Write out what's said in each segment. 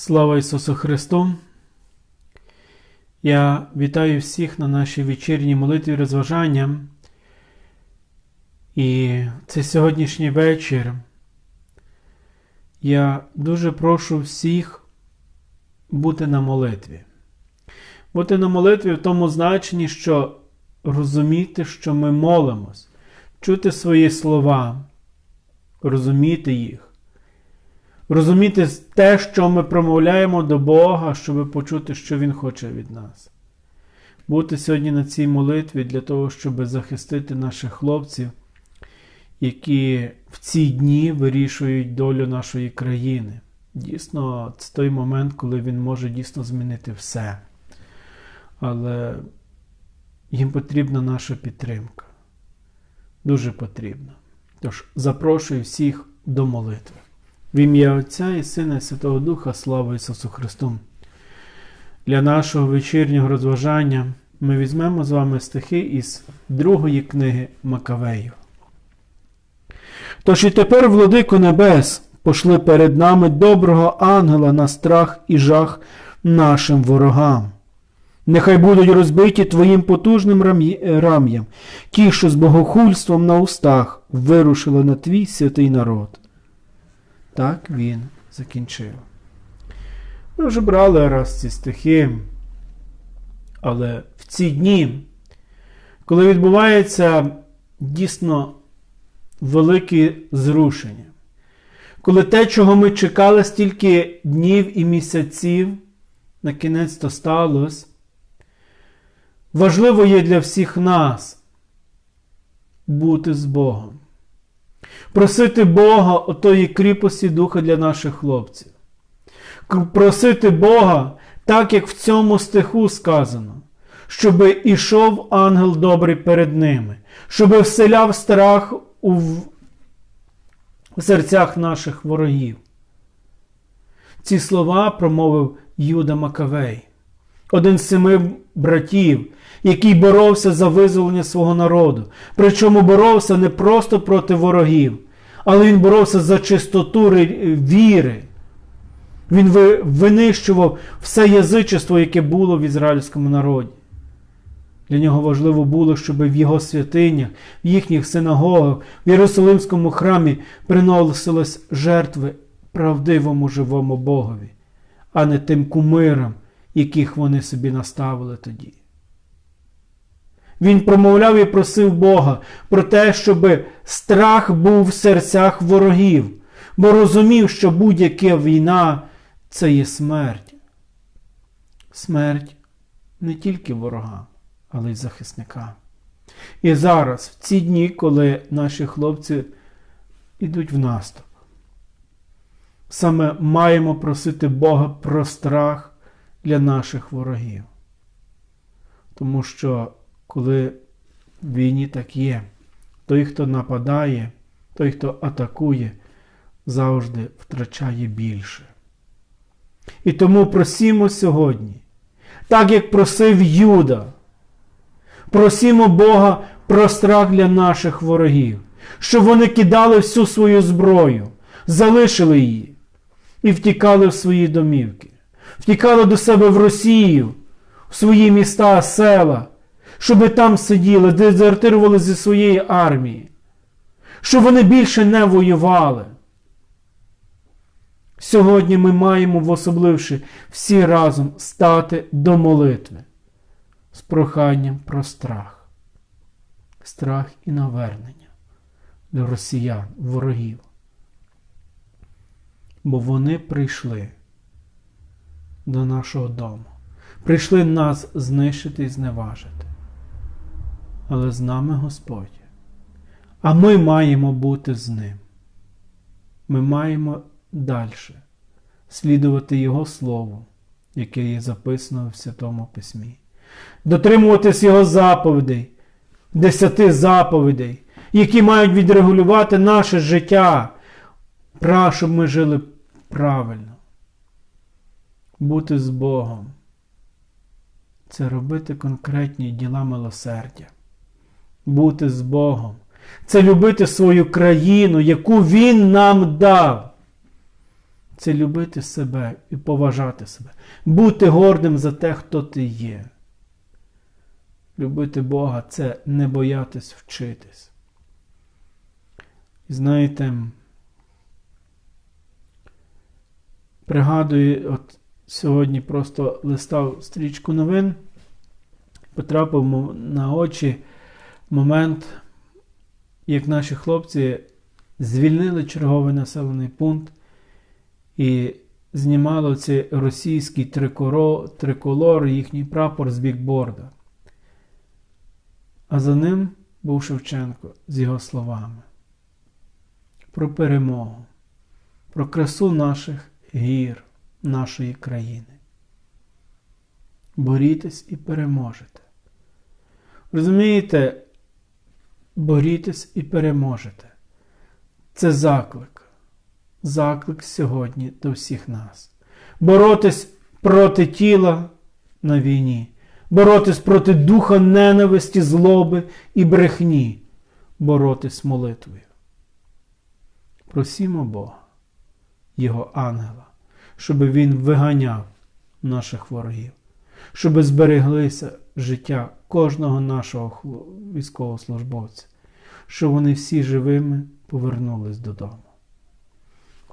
Слава Ісусу Христу! Я вітаю всіх на нашій вечірній молитві розважання. І це сьогоднішній вечір. Я дуже прошу всіх бути на молитві. Бути на молитві в тому значенні, що розуміти, що ми молимось, чути свої слова, розуміти їх розуміти те, що ми промовляємо до Бога, щоб почути, що Він хоче від нас. Бути сьогодні на цій молитві для того, щоб захистити наших хлопців, які в ці дні вирішують долю нашої країни. Дійсно, це той момент, коли він може дійсно змінити все. Але їм потрібна наша підтримка. Дуже потрібна. Тож запрошую всіх до молитви. В ім'я Отця і Сина і Святого Духа, слава Ісусу Христу! Для нашого вечірнього розважання ми візьмемо з вами стихи із другої книги Макавеїв. Тож і тепер, владико небес, пошли перед нами доброго ангела на страх і жах нашим ворогам. Нехай будуть розбиті Твоїм потужним рам'ям, ті, що з богохульством на устах вирушили на твій святий народ. Так він закінчив. Ми вже брали раз ці стихи, але в ці дні, коли відбувається дійсно велике зрушення, коли те, чого ми чекали стільки днів і місяців, на кінець то сталося, важливо є для всіх нас бути з Богом просити Бога отої кріпості духа для наших хлопців. Просити Бога, так як в цьому стиху сказано, щоб ішов ангел добрий перед ними, щоб вселяв страх у серцях наших ворогів. Ці слова промовив Юда Макавей, один з семи братів, який боровся за визволення свого народу. Причому боровся не просто проти ворогів, але він боровся за чистоту віри. Він винищував все язичество, яке було в ізраїльському народі. Для нього важливо було, щоб в його святинях, в їхніх синагогах, в Єрусалимському храмі приносились жертви правдивому живому Богові, а не тим кумирам, яких вони собі наставили тоді. Він промовляв і просив Бога про те, щоб страх був в серцях ворогів, бо розумів, що будь-яка війна це є смерть. Смерть не тільки ворога, але й захисника. І зараз, в ці дні, коли наші хлопці йдуть в наступ, саме маємо просити Бога про страх для наших ворогів. Тому що коли в війні так є. Той, хто нападає, той, хто атакує, завжди втрачає більше. І тому просімо сьогодні, так як просив Юда, просімо Бога про страх для наших ворогів, щоб вони кидали всю свою зброю, залишили її і втікали в свої домівки, втікали до себе в Росію, в свої міста, села щоб там сиділи, дезертирували зі своєї армії, щоб вони більше не воювали. Сьогодні ми маємо, особливши всі разом стати до молитви з проханням про страх, страх і навернення до росіян, ворогів. Бо вони прийшли до нашого дому, прийшли нас знищити і зневажити але з нами Господь. А ми маємо бути з ним. Ми маємо далі слідувати Його Слову, яке є записано в Святому Письмі, дотримуватись Його заповідей, десяти заповідей, які мають відрегулювати наше життя, щоб ми жили правильно. Бути з Богом. Це робити конкретні діла милосердя бути з Богом. Це любити свою країну, яку Він нам дав. це любити себе і поважати себе, бути гордим за те, хто ти є. Любити Бога це не боятись вчитись. І знаєте, пригадую, от сьогодні просто листав стрічку новин, потрапив на очі момент, як наші хлопці звільнили черговий населений пункт і знімали цей російський трикоро, триколор, їхній прапор з бікборда. А за ним був Шевченко з його словами про перемогу, про красу наших гір, нашої країни. Борітесь і переможете. Розумієте, борітесь і переможете. Це заклик. Заклик сьогодні до всіх нас. Боротись проти тіла на війні, боротись проти духа ненависті, злоби і брехні, боротись молитвою. Просімо Бога, Його ангела, щоб Він виганяв наших ворогів, щоб збереглися життя кожного нашого військовослужбовця, щоб вони всі живими повернулись додому.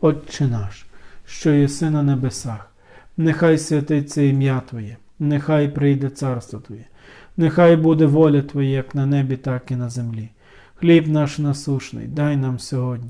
Отче наш, що єси на небесах, нехай святиться ім'я Твоє, нехай прийде царство Твоє, нехай буде воля Твоя, як на небі, так і на землі. Хліб наш насушний, дай нам сьогодні,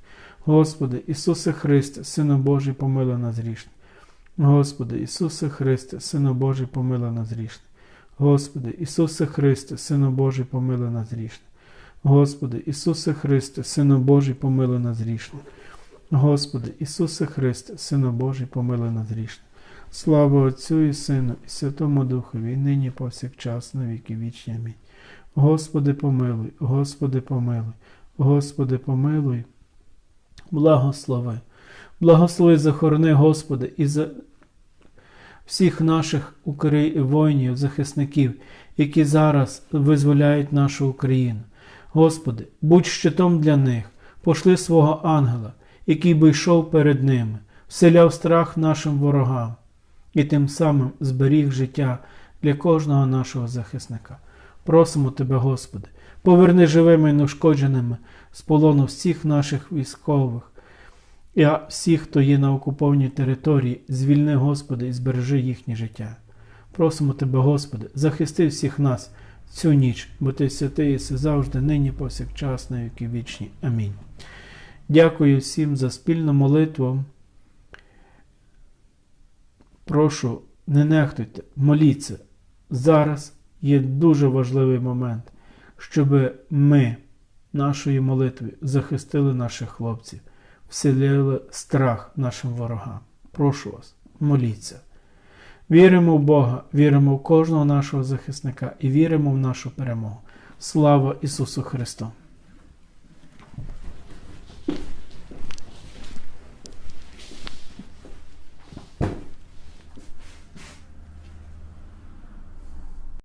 Господи, Ісусе Христе, Сину Божий, помилуй нас грішне. Господи, Ісусе Христе, Сину Божий, помилуй нас грішне. Господи, Ісусе Христе, Сину Божий, помилуй нас грішне. Господи, Ісусе Христе, Сину Божий, помилуй нас грішне. Господи, Ісусе Христе, Сину Божий, помилуй нас грішне. Слава Отцю і Сину, і Святому Духові, і нині повсякчас, на віки вічні. Амінь. Господи, помилуй, Господи, помилуй, Господи, помилуй, благослови. Благослови захорони, Господи, і за всіх наших воїнів, захисників, які зараз визволяють нашу Україну. Господи, будь щитом для них, пошли свого ангела, який би йшов перед ними, вселяв страх нашим ворогам і тим самим зберіг життя для кожного нашого захисника. Просимо Тебе, Господи, поверни живими і неушкодженими з полону всіх наших військових. І всіх, хто є на окупованій території, звільни, Господи, і збережи їхнє життя. Просимо Тебе, Господи, захисти всіх нас цю ніч, бо Ти святий єси завжди, нині, повсякчас, на віки вічні. Амінь. Дякую всім за спільну молитву. Прошу, не нехтуйте, моліться. Зараз є дуже важливий момент, щоб ми нашою молитви, захистили наших хлопців вселили страх нашим ворогам. Прошу вас, моліться. Віримо в Бога, віримо в кожного нашого захисника і віримо в нашу перемогу. Слава Ісусу Христу!